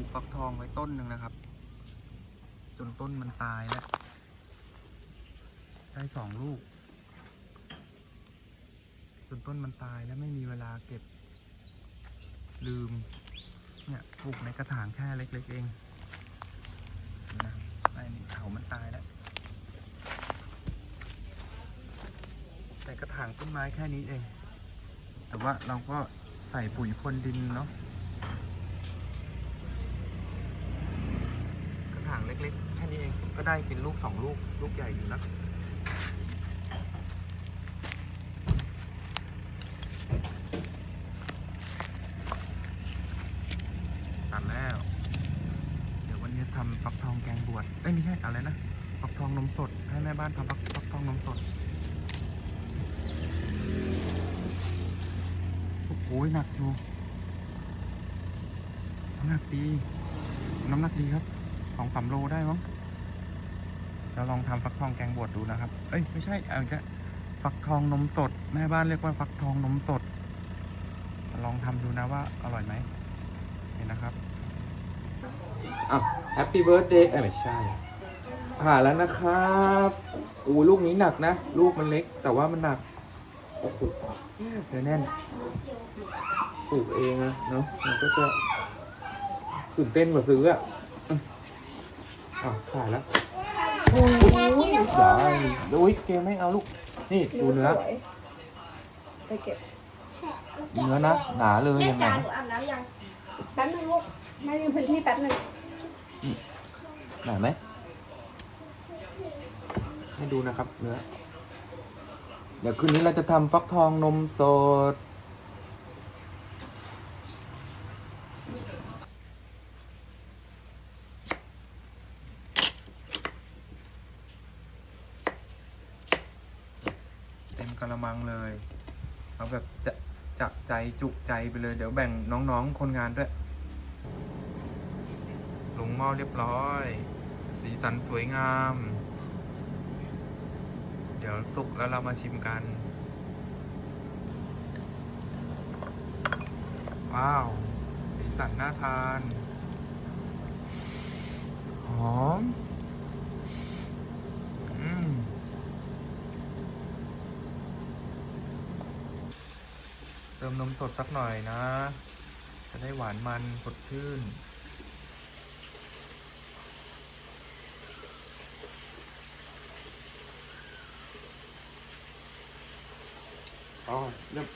ลูกฟักทองไว้ต้นหนึ่งนะครับ จนต้นมันตายแล้ว ได้สองลูก จนต้นมันตายแล้วไม่มีเวลาเก็บ ลืม เนี่ยปลูกในกระถางแค่เล็ก ๆ เองนะไอ้นี่เถามันตายแล้ว แต่กระถางต้นไม้แค่นี้เอง แต่ว่าเราก็ใส่ปุ๋ยพรวนดินเนาะ ล็กๆ แค่นี้เอง ก็ได้กินลูกสองลูก ลูกใหญ่อยู่นะตัดแล้ว เดี๋ยววันนี้ทำฟักทองแกงบวชเอ้ยไม่ใช่อะไรนะฟักทองนมสด ให้แม่บ้านทำฟักฟักทองนมสด โอ้โหหนักอยู่ น้ำหนักดี น้ำหนักดีครับ สองสามโลได้มั้งจะลองทำฟักทองแกงบวชดูนะครับ เอ้ยไม่ใช่เอาอีกแล้วฟักทองนมสดแม่บ้านเรียกว่าฟักทองนมสด ลองทำดูนะว่าอร่อยไหมเห็นนะครับอ้าวแฮปปี้เบิร์ดเดย์ไม่ใช่ผ่าแล้วนะครับอูลูกนี้หนักนะ ลูกมันเล็ก แต่ว่ามันหนัก โอ้โหเนื้อแน่นปลูกเองนะเนาะมันก็จะตื่นเต้นกว่าซื้ออะ อืมอ้าวผ่านแล้วโอ้ยได้อุ้ยเกมไม่เอาลูก นี่ดูเนื้อ สวยไปเก็บเนื้อนะ หนาเลยแม่ยังไงจานหนูอาบน้ำยังแป๊บนึงลูกไม่มีพื้นที่แป๊บนึงหนาไหมให้ดูนะครับ เนื้อ เดี๋ยวคืนนี้เราจะทำฟักทองนมสด ต็มกระมังเลยเอาแบบจะจะใจจุใจไปเลย เดี๋ยวแบ่งน้องๆคนงานด้วยลงหม้อเรียบร้อย สีสันสวยงาม เดี๋ยวสุกแล้วเรามาชิมกัน ว้าว สีสันน่าทาน หอม เติมนมสดสักหน่อยนะ จะได้หวานมันสดชื่น อ๋อเรียบ